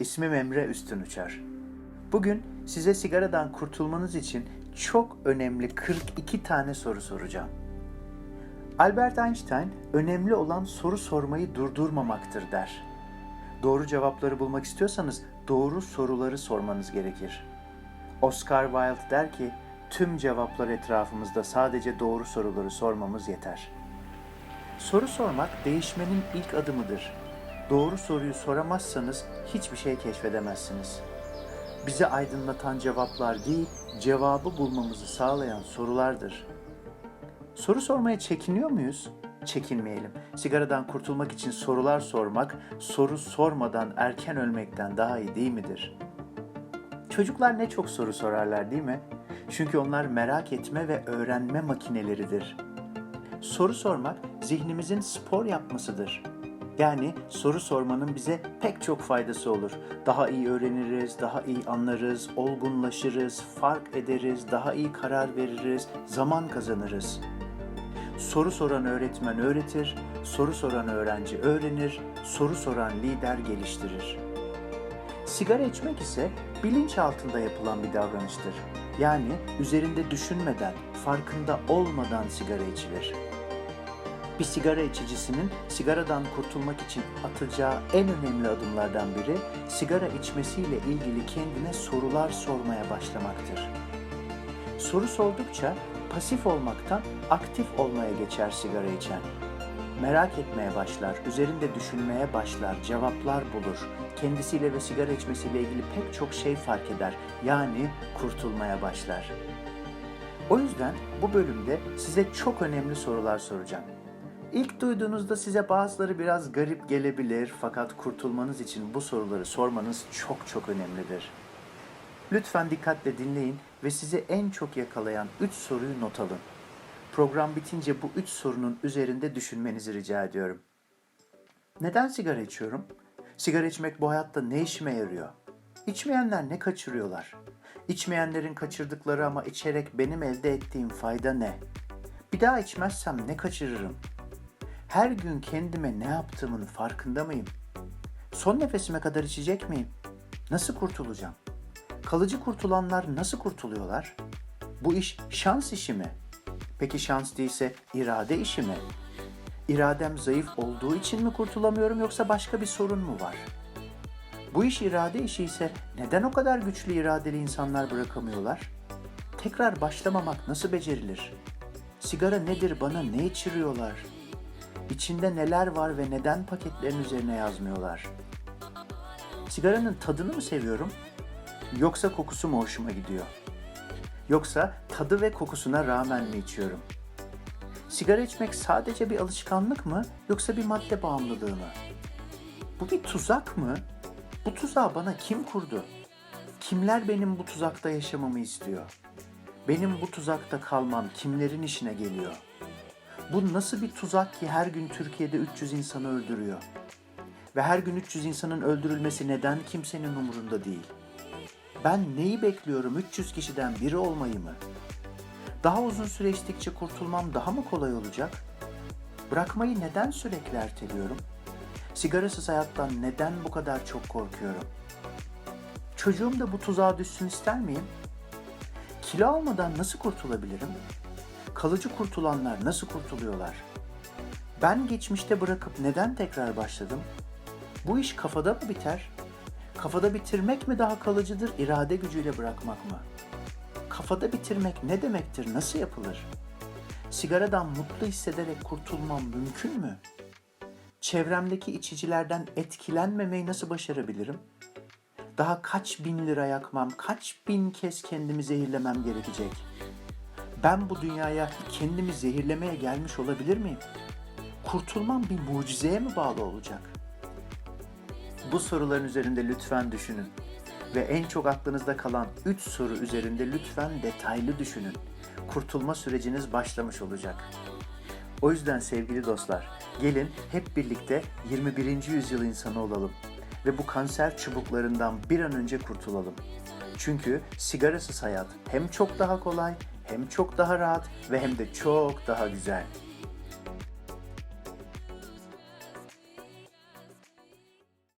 İsmim Emre Üstün Uçar. Bugün size sigaradan kurtulmanız için çok önemli 42 tane soru soracağım. Albert Einstein önemli olan soru sormayı durdurmamaktır der. Doğru cevapları bulmak istiyorsanız doğru soruları sormanız gerekir. Oscar Wilde der ki tüm cevaplar etrafımızda sadece doğru soruları sormamız yeter. Soru sormak değişmenin ilk adımıdır. Doğru soruyu soramazsanız hiçbir şey keşfedemezsiniz. Bizi aydınlatan cevaplar değil, cevabı bulmamızı sağlayan sorulardır. Soru sormaya çekiniyor muyuz? Çekinmeyelim. Sigaradan kurtulmak için sorular sormak, soru sormadan erken ölmekten daha iyi değil midir? Çocuklar ne çok soru sorarlar değil mi? Çünkü onlar merak etme ve öğrenme makineleridir. Soru sormak zihnimizin spor yapmasıdır. Yani soru sormanın bize pek çok faydası olur. Daha iyi öğreniriz, daha iyi anlarız, olgunlaşırız, fark ederiz, daha iyi karar veririz, zaman kazanırız. Soru soran öğretmen öğretir, soru soran öğrenci öğrenir, soru soran lider geliştirir. Sigara içmek ise bilinç altında yapılan bir davranıştır. Yani üzerinde düşünmeden, farkında olmadan sigara içilir. Bir sigara içicisinin sigaradan kurtulmak için atacağı en önemli adımlardan biri sigara içmesiyle ilgili kendine sorular sormaya başlamaktır. Soru sordukça pasif olmaktan aktif olmaya geçer sigara içen. Merak etmeye başlar, üzerinde düşünmeye başlar, cevaplar bulur. Kendisiyle ve sigara içmesiyle ilgili pek çok şey fark eder. Yani kurtulmaya başlar. O yüzden bu bölümde size çok önemli sorular soracağım. İlk duyduğunuzda size bazıları biraz garip gelebilir fakat kurtulmanız için bu soruları sormanız çok çok önemlidir. Lütfen dikkatle dinleyin ve sizi en çok yakalayan 3 soruyu not alın. Program bitince bu 3 sorunun üzerinde düşünmenizi rica ediyorum. Neden sigara içiyorum? Sigara içmek bu hayatta ne işime yarıyor? İçmeyenler ne kaçırıyorlar? İçmeyenlerin kaçırdıkları ama içerek benim elde ettiğim fayda ne? Bir daha içmezsem ne kaçırırım? Her gün kendime ne yaptığımın farkında mıyım? Son nefesime kadar içecek miyim? Nasıl kurtulacağım? Kalıcı kurtulanlar nasıl kurtuluyorlar? Bu iş şans işi mi? Peki şans değilse irade işi mi? İradem zayıf olduğu için mi kurtulamıyorum yoksa başka bir sorun mu var? Bu iş irade işi ise neden o kadar güçlü iradeli insanlar bırakamıyorlar? Tekrar başlamamak nasıl becerilir? Sigara nedir bana ne içiriyorlar? İçinde neler var ve neden paketlerin üzerine yazmıyorlar? Sigaranın tadını mı seviyorum? Yoksa kokusu mu hoşuma gidiyor? Yoksa tadı ve kokusuna rağmen mi içiyorum? Sigara içmek sadece bir alışkanlık mı yoksa bir madde bağımlılığı mı? Bu bir tuzak mı? Bu tuzağı bana kim kurdu? Kimler benim bu tuzakta yaşamamı istiyor? Benim bu tuzakta kalmam kimlerin işine geliyor? Bu nasıl bir tuzak ki her gün Türkiye'de 300 insanı öldürüyor? Ve her gün 300 insanın öldürülmesi neden kimsenin umurunda değil? Ben neyi bekliyorum 300 kişiden biri olmayı mı? Daha uzun süre içtikçe kurtulmam daha mı kolay olacak? Bırakmayı neden sürekli erteliyorum? Sigarasız hayattan neden bu kadar çok korkuyorum? Çocuğum da bu tuzağa düşsün ister miyim? Kilo almadan nasıl kurtulabilirim? Kalıcı kurtulanlar nasıl kurtuluyorlar? Ben geçmişte bırakıp neden tekrar başladım? Bu iş kafada mı biter? Kafada bitirmek mi daha kalıcıdır, irade gücüyle bırakmak mı? Kafada bitirmek ne demektir, nasıl yapılır? Sigaradan mutlu hissederek kurtulmam mümkün mü? Çevremdeki içicilerden etkilenmemeyi nasıl başarabilirim? Daha kaç bin lira yakmam, kaç bin kez kendimi zehirlemem gerekecek? Ben bu dünyaya kendimi zehirlemeye gelmiş olabilir miyim? Kurtulmam bir mucizeye mi bağlı olacak? Bu soruların üzerinde lütfen düşünün. Ve en çok aklınızda kalan 3 soru üzerinde lütfen detaylı düşünün. Kurtulma süreciniz başlamış olacak. O yüzden sevgili dostlar, gelin hep birlikte 21. yüzyıl insanı olalım ve bu kanser çubuklarından bir an önce kurtulalım. Çünkü sigarasız hayat hem çok daha kolay, hem çok daha rahat ve hem de çok daha güzel.